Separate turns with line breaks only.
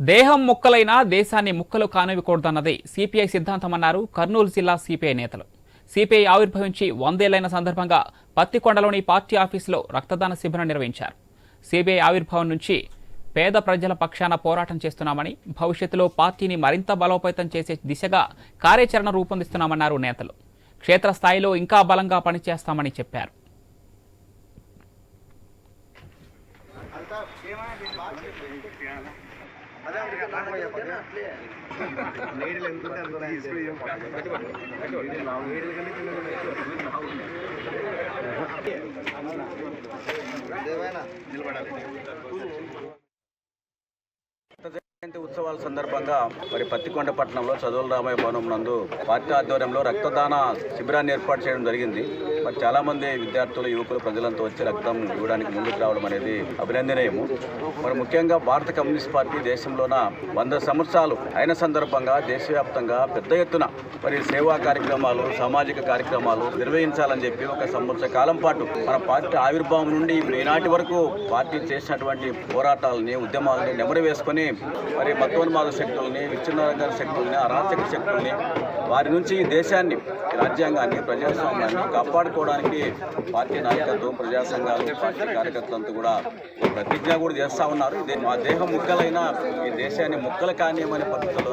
దేహం ముక్కలైనా దేశాన్ని ముక్కలు కానివ్వకూడదన్నది సిపిఐ సిద్ధాంతమన్నారు కర్నూలు జిల్లా సిపిఐ నేతలు. సిపిఐ ఆవిర్భవించి వందేళ్ళైన సందర్భంగా పత్తికొండలోని పార్టీ ఆఫీసులో రక్తదాన శిబిరం నిర్వహించారు. సిబిఐ ఆవిర్భావం నుంచి పేద ప్రజల పక్షాన పోరాటం చేస్తున్నామని భవిష్యత్తులో పార్టీని మరింత బలోపేతం చేసే దిశగా కార్యాచరణ రూపొందిస్తున్నామన్నారు నేతలు. క్షేత్రస్థాయిలో ఇంకా బలంగా పనిచేస్తామని చెప్పారు.
జయంతి ఉత్సవాల సందర్భంగా మరి పత్తికొండ పట్టణంలో చదువుల రామయ్య భవనం నందు పార్టీ ఆధ్వర్యంలో రక్తదాన శిబిరాన్ని ఏర్పాటు చేయడం జరిగింది. మరి చాలామంది విద్యార్థులు యువకులు ప్రజలంతా వచ్చి రక్తం ఇవ్వడానికి ముందుకు రావడం అనేది అభినందనీయము. మరి ముఖ్యంగా భారత కమ్యూనిస్ట్ పార్టీ దేశంలోన వంద సంవత్సరాలు అయిన సందర్భంగా దేశవ్యాప్తంగా పెద్ద ఎత్తున మరి సేవా కార్యక్రమాలు సామాజిక కార్యక్రమాలు నిర్వహించాలని చెప్పి ఒక సంవత్సర కాలం పాటు మన పార్టీ ఆవిర్భావం నుండి ఈనాటి వరకు పార్టీ చేసినటువంటి పోరాటాలని ఉద్యమాలని నెమరు వేసుకొని మరి మతోన్మాద శక్తుల్ని విచ్ఛిన్నరంగ శక్తుల్ని అరాచక శక్తుల్ని వారి నుంచి దేశాన్ని రాజ్యాంగాన్ని ప్రజాస్వామ్యాన్ని కాపాడుకోవడానికి పార్టీ నాయకత్వం ప్రజా సంఘాలు పార్టీ కార్యకర్తలంతా కూడా ప్రతిజ్ఞ కూడా చేస్తా ఉన్నారు. మా దేహం ముక్కలైన ఈ దేశాన్ని ముక్కలు కానియమనే పద్ధతిలో